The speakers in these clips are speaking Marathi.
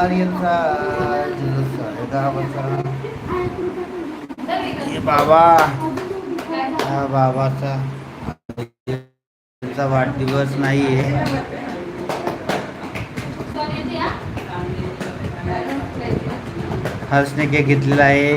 आर्यनचा बाबा. हा बाबाचा. त्यांचा वाढदिवस नाही आहे हर्षने केक घेतलेला आहे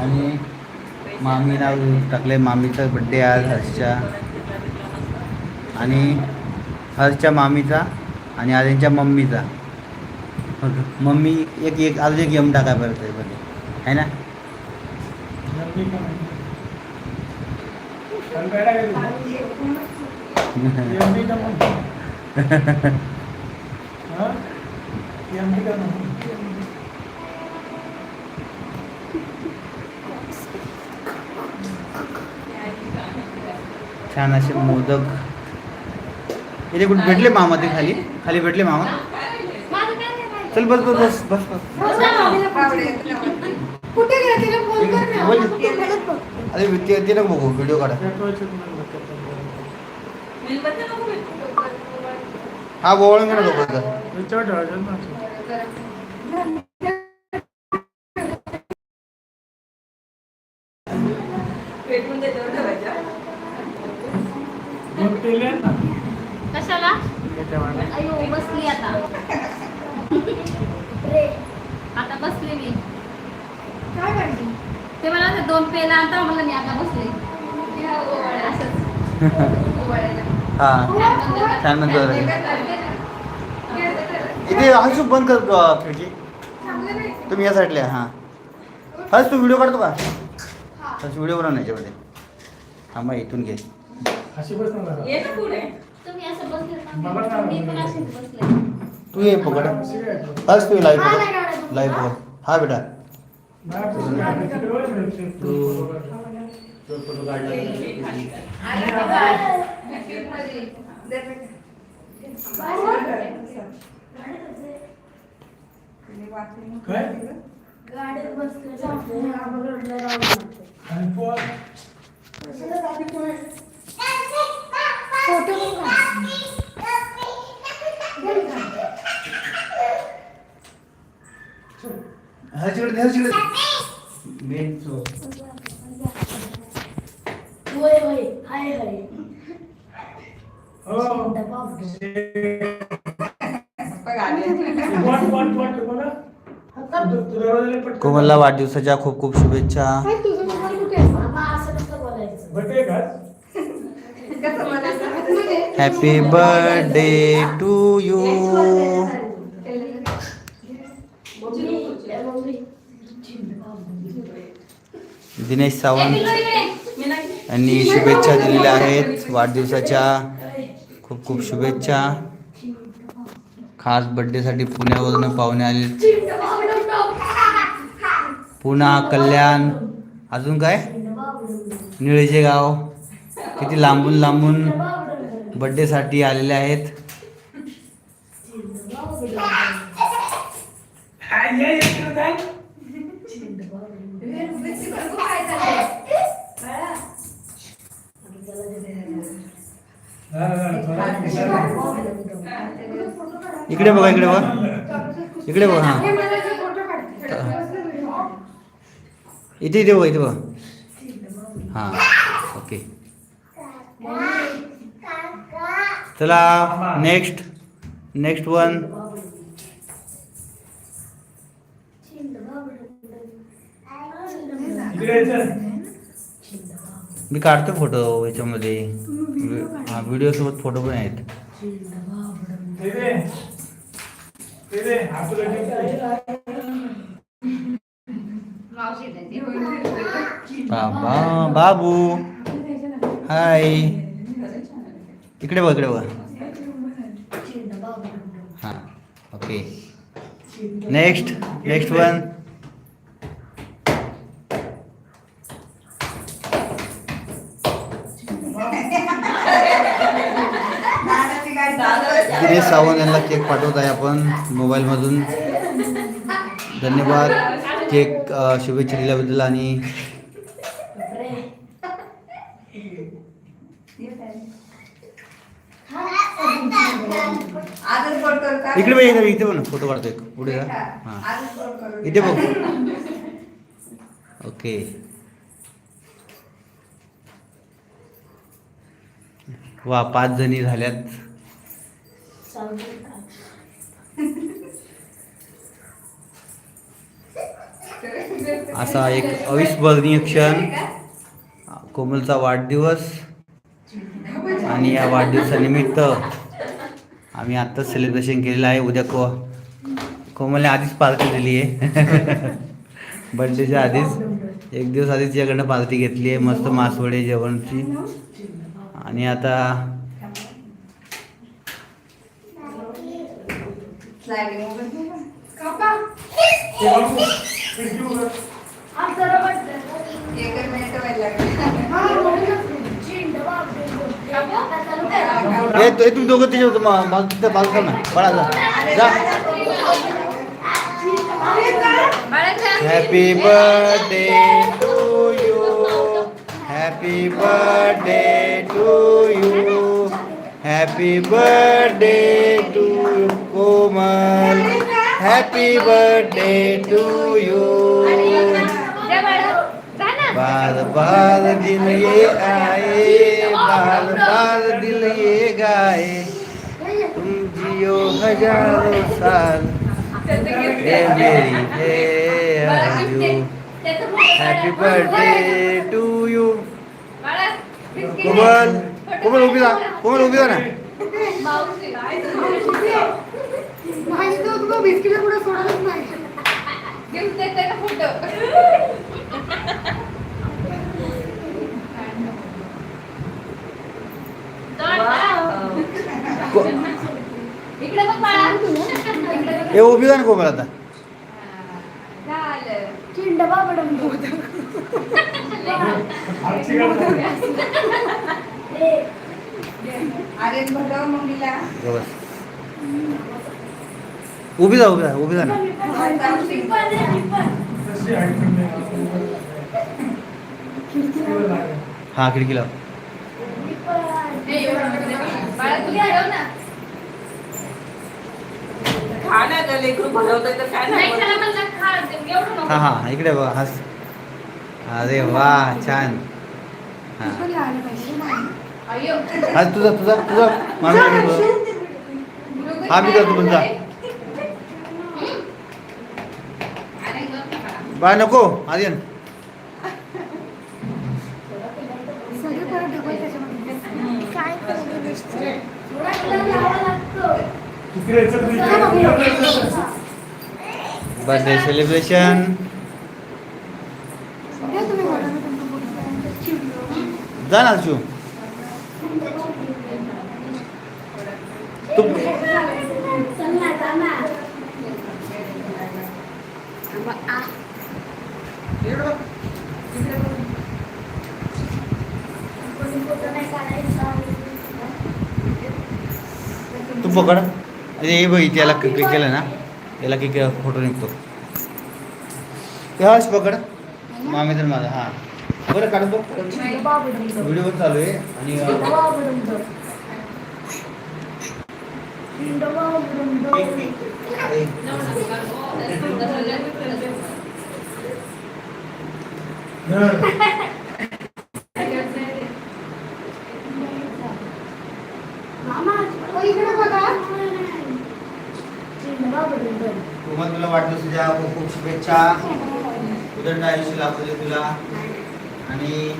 आणि मामी नाव टाकले मामीचा बड्डे आज हर्षच्या. आणि हर्षच्या मामीचा आणि आर्यनच्या मम्मीचा. मम्मी एक एक अजून एक यम टाका परत त्याच्यामध्ये है ना? छान असे मोदक. इथे कुठे भेटले मामा ते खाली? खाली भेटले मामा? चल बस बस बस बस. बस कुठे गेला? तिला फोन कर ना. बोल. ते बघत बघ. अरे ते ते नको बघू व्हिडिओ काढा. हा बोवळून घे ना डोक्याचं. कशाला? अयो बसली आता. आता बसले मी. काय करते? ते मला दोन पेन आणता म्हणलं मी आता बसले. हा. इथे हसू बंद कर खिडकी. तुम्ही या साईडला हां. हस तू व्हिडिओ काढतो का? हस व्हिडिओ बनव याच्यामध्ये. हां मग इथून घे. तुम्ही असं बसले. तू ये पकड हस तू लाईव्ह हा, नाही पकड. लाईव्ह पकड हा बेटा. फोटो मेन होय होय. हाय हाय. डबा कोमलला वाढदिवसाच्या खूप खूप शुभेच्छा. Happy birthday to you Dinesh Sawant यांनी शुभेच्छा दिलेल्या आहेत. वाढदिवसाच्या खूप खूप शुभेच्छा. खास बर्थडेसाठी पुण्यावरून पाहुणे आले. पुणा कल्याण अजून काय? निळजे गाव. किती लांबून लांबून बड्डेसाठी आलेले आहेत. इकडे बघा इकडे बघा. इकडे बघा हां. इथे इथे बघा इथे बघा हां ओके चला नेक्स्ट नेक्स्ट वन मी काढतो फोटो याच्यामध्ये. हा व्हिडिओ सोबत फोटो पण आहेत. बाबा बाबू. हाय इकडे बघ इकडे बघ. हां okay. Next next one Dinesh Sawant यांना केक पाठवत आहे आपण मोबाईलमधून धन्यवाद. केक शुभेच्छा दिल्याबद्दल आणि आजच फोन करू का इकडे बघ इकडे इथे बघ ना फोटो काढतो एक पुढे जा. हां. इथे बघ. ओके. वा पाच जणी झाल्यात. असा एक अविस्मरणीय क्षण. कोमलचा वाढदिवस. आणि या वाढदिवसानिमित्त आम्ही आत्ताच सेलिब्रेशन केलेलं आहे. उद्या को कोमलने आधीच पार्टी दिली आहे बर्थडेच्या आधीच. एक दिवस आधीच याकडनं पार्टी घेतली आहे मस्त मासवडे जेवणची. आणि आता आज जरा वाटतं. हा, म्हणूनच चिंड बापरे. आता चालू करा. ए तो- ए, तुम्ही दोघं त्याच्यावर मा- मा- तिथं बाजूला ना पळा जा जा happy birthday to you happy birthday to you happy birthday to Komal happy birthday to you बार बार दिन ये आए बार दिल ये गाए। तुम जियो हज़ारों साल। हे मेरी हे आजू happy birthday to you Komal Komal उभी राहा कोमल उभी राहा ना। तुला बिस्किट सोडतच नाही को- ए उभी राहा ना कोमल आता. चिंड बस. उभी जा उभी जा उभी जा ना. हा खिडकी लाव. बाळा तू खेळव ना खाण्याचं लेकरू भरवतंय तर काय नाही नाही त्याला म्हणलं खा एवढं नको. हा हा इकडे बघ हस अरे वा छान. हा. अय्यो. हा तुझा तुझा तुझा. मामी हा मी करतो पण जा. अरे गं बाळा. बा नको आर्यन बर्थडे सेलिब्रेशन जा ना शिव तू तू पकड अरे हे बघ इथे याला क्लिक केलं ना याला क्लिक फोटो निघतो. तेव्हाच पकड. मामी तर माझा हा. बरं काढ बघ. व्हिडिओ चालू आहे. आणि अं, अरे, इकडे बघा चिंड बाबडम कोमल तुला वाटतं तुझ्या खूप खूप शुभेच्छा उदंड आयुष्य लाभू दे तुला. आणि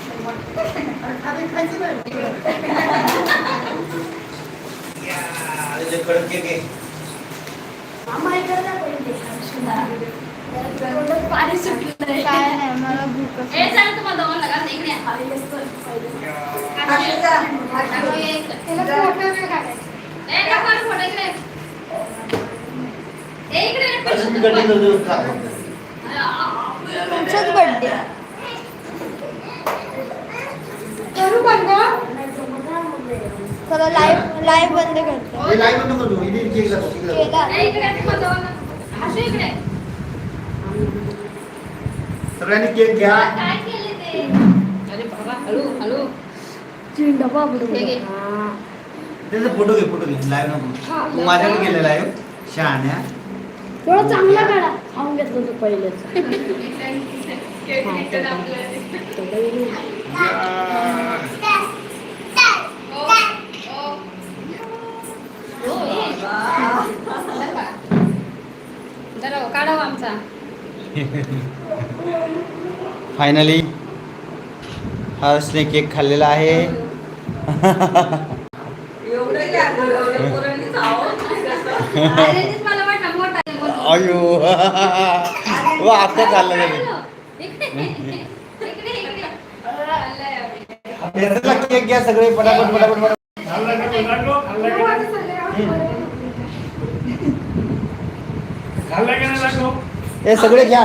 कडक केक आहे. पाणी सुटलंय काय नाही मला भूक तुम्हाला इकडे करतो. तुमचाच बर्थडे करू बंद चला लाईव्ह लाईव्ह बंद करतो हे live नको करू, इथे केक जातो, केक जातो. केला इकडे या, तुम्हाला दोघांना. असं इकडे. सगळ्यांनी केक घ्या. अरे बाबा हळू हळू. हे. हा. त्याचा फोटो घे फोटो घे. लाईव्ह नको. माझ्याकडे गेलेला आहे. शहाण्या. थोडा चांगला काढा. खाऊन घेतलं तू पहिलेच. जरा काढाव आमचा. फायनली हर्षने केक खाल्लेला आहे. अयो. वा आता चाललं केक घ्या सगळे पटापट पटापट पटापट. हे सगळे घ्या.